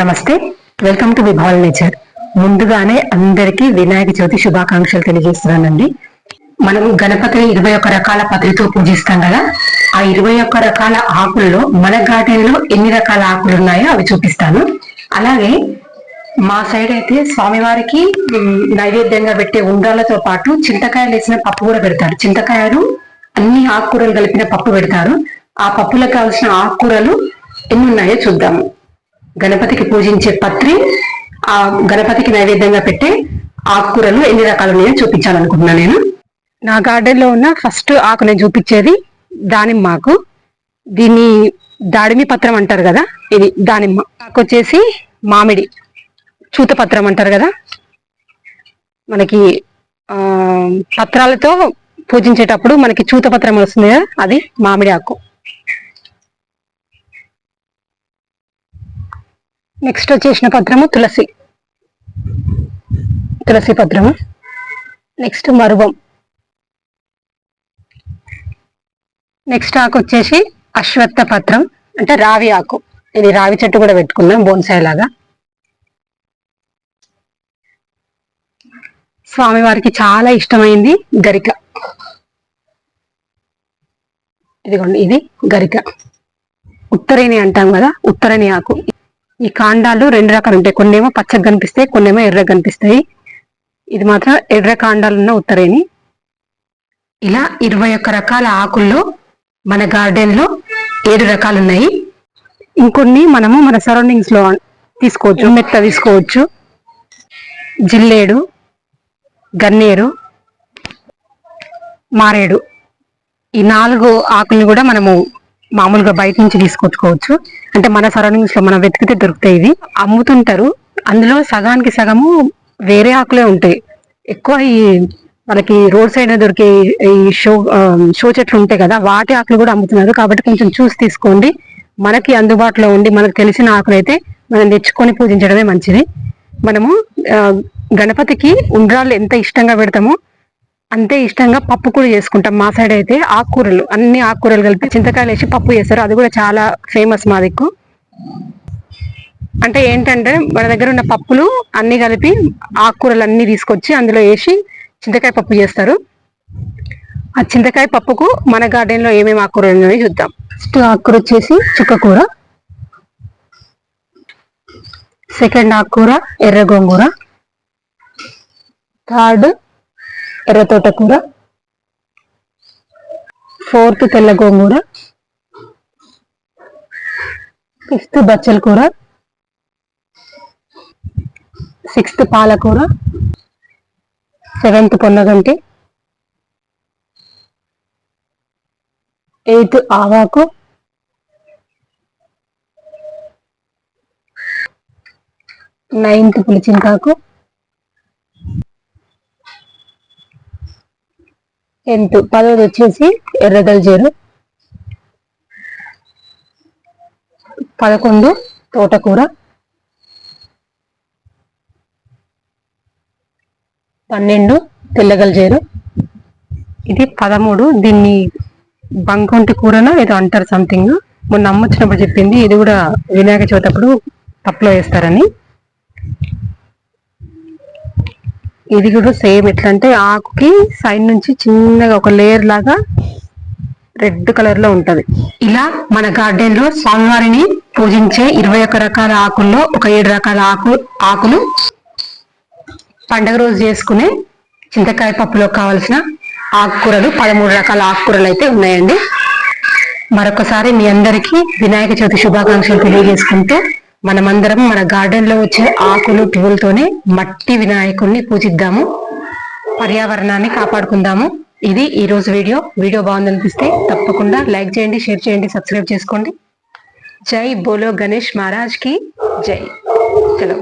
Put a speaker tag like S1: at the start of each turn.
S1: నమస్తే. Welcome to విభాల్ nature ముందుగానే అందరికీ వినాయక చవితి శుభాకాంక్షలు తెలియజేస్తున్నానండి. మనం గణపతిని ఇరవై ఒక్క రకాల పత్రితో పూజిస్తాం కదా. ఆ ఇరవై ఒక్క రకాల ఆకుల్లో మన గార్డెన్లో ఎన్ని రకాల ఆకులు ఉన్నాయో అవి చూపిస్తాను. అలాగే మా సైడ్ అయితే స్వామివారికి నైవేద్యంగా పెట్టే ఉండ్రాలతో పాటు చింతకాయలు వేసిన పప్పు కూడా పెడతారు. చింతకాయలు అన్ని ఆకుకూరలు కలిపిన పప్పు పెడతారు. ఆ పప్పులకు కావాల్సిన ఆకుకూరలు ఎన్ని ఉన్నాయో చూద్దాము. గణపతికి పూజించే పత్రి ఆ గణపతికి నైవేద్యంగా పెట్టే ఆకుకూరలు ఎన్ని రకాలు ఉన్నాయో చూపించాలనుకుంటున్నాను నేను. నా గార్డెన్లో ఉన్న ఫస్ట్ ఆకు నేను చూపించేది దానిమ్మకు. దీన్ని దాడిమి పత్రం అంటారు కదా ఇది దానిమ్మ. ఆకు వచ్చేసి మామిడి చూతపత్రం అంటారు కదా. మనకి ఆ పత్రాలతో పూజించేటప్పుడు మనకి చూతపత్రం వస్తుంది కదా అది మామిడి ఆకు. నెక్స్ట్ వచ్చేసిన పత్రము తులసి. తులసి పత్రము. నెక్స్ట్ మరువం. నెక్స్ట్ ఆకు వచ్చేసి అశ్వత్థ పత్రం అంటే రావి ఆకు. ఇది రావి చెట్టు కూడా పెట్టుకున్నాం బోన్సాయి లాగా. స్వామివారికి చాలా ఇష్టమైంది గరిక. ఇదిగోండి ఇది గరిక. ఉత్తరేణి అంటాం కదా ఉత్తరేణి ఆకు. ఈ కాండాలు రెండు రకాలు ఉంటాయి. కొన్ని ఏమో పచ్చగా కనిపిస్తాయి కొన్నేమో ఎర్ర కనిపిస్తాయి. ఇది మాత్రం ఎర్ర కాండాలు ఉన్న ఉత్తరేణి ఇలా ఇరవై ఒక్క రకాల ఆకుల్లో మన గార్డెన్లో ఏడు రకాలు ఉన్నాయి ఇంకొన్ని మనము మన సరౌండింగ్స్లో తీసుకోవచ్చు. మెత్త తీసుకోవచ్చు. జిల్లేడు గన్నేరు మారేడు. ఈ నాలుగు ఆకుల్ని కూడా మనము మామూలుగా బయట నుంచి తీసుకొచ్చుకోవచ్చు. అంటే మన సరౌండింగ్స్లో మనం వెతికితే దొరుకుతాయి ఇవి. అమ్ముతుంటారు. అందులో సగానికి సగము వేరే ఆకులే ఉంటాయి. ఎక్కువ ఈ మనకి రోడ్ సైడ్ దొరికే ఈ షో షో చెట్లు ఉంటాయి కదా వాటి ఆకులు కూడా అమ్ముతున్నారు. కాబట్టి కొంచెం చూసి తీసుకోండి. మనకి అందుబాటులో ఉండి మనకు తెలిసిన ఆకులు అయితే మనం తెచ్చుకొని పూజించడమే మంచిది. మనము గణపతికి ఉండ్రాళ్ళు ఎంత ఇష్టంగా పెడతామో అంతే ఇష్టంగా పప్పు కూడా చేసుకుంటాం. మా సైడ్ అయితే ఆకుకూరలు అన్ని ఆకుకూరలు కలిపి చింతకాయలు వేసి పప్పు చేస్తారు. అది కూడా చాలా ఫేమస్ మా దిక్కు అంటే ఏంటంటే మన దగ్గర ఉన్న పప్పులు అన్ని కలిపి ఆకుకూరలు అన్ని తీసుకొచ్చి అందులో వేసి చింతకాయ పప్పు చేస్తారు. ఆ చింతకాయ పప్పుకు మన గార్డెన్లో ఏమేమి ఆకుకూరలు ఉన్నాయో చూద్దాం. ఫస్ట్ ఆకుకూర వచ్చేసి చుక్కకూర సెకండ్ ఆకుకూర ఎర్ర గోంగూర. థర్డ్ ఎర్ర తోటకూర ఫోర్త్ తెల్ల గోంగూర ఫిఫ్త్ బచ్చల కూర సిక్స్త్ పాలకూర సెవెంత్ పొన్నగంటి ఎయిత్ ఆవాకు నైన్త్ పులిచింతాకు టెన్త్ పదవది వచ్చేసి ఎర్రగల్జేరు పదకొండు తోటకూర. పన్నెండు తెల్లగల్జేరు ఇది పదమూడు దీన్ని బంకొంటి కూరన ఏదో అంటారు సంథింగ్ మొన్న అమ్మ వచ్చినప్పుడు చెప్పింది ఇది కూడా వినాయక చవితి అప్పుడు పప్పులో వేస్తారని. ఇది కూడా సేమ్ ఎట్లా అంటే ఆకుకి సైడ్ నుంచి చిన్నగా ఒక లేయర్ లాగా రెడ్ కలర్లో ఉంటది. ఇలా మన గార్డెన్లో స్వామివారిని పూజించే ఇరవై ఒక్క రకాల ఆకుల్లో ఒక ఏడు రకాల ఆకు ఆకులు పండగ రోజు చేసుకునే చింతకాయ పప్పులో కావలసిన ఆకుకూరలు పదమూడు రకాల ఆకుకూరలు అయితే ఉన్నాయండి. మరొకసారి మీ అందరికీ వినాయక చవితి శుభాకాంక్షలు తెలియజేసుకుంటూ మనమందరం మన గార్డెన్లో వచ్చే ఆకులు పువ్వులతోనే మట్టి వినాయకుడిని పూజిద్దాము. పర్యావరణాన్ని కాపాడుకుందాము. ఇది ఈ రోజు వీడియో. వీడియో బాగుందనిపిస్తే తప్పకుండా లైక్ చేయండి షేర్ చేయండి సబ్స్క్రైబ్ చేసుకోండి. జై బోలో గణేష్ మహారాజ్కి జై. చలో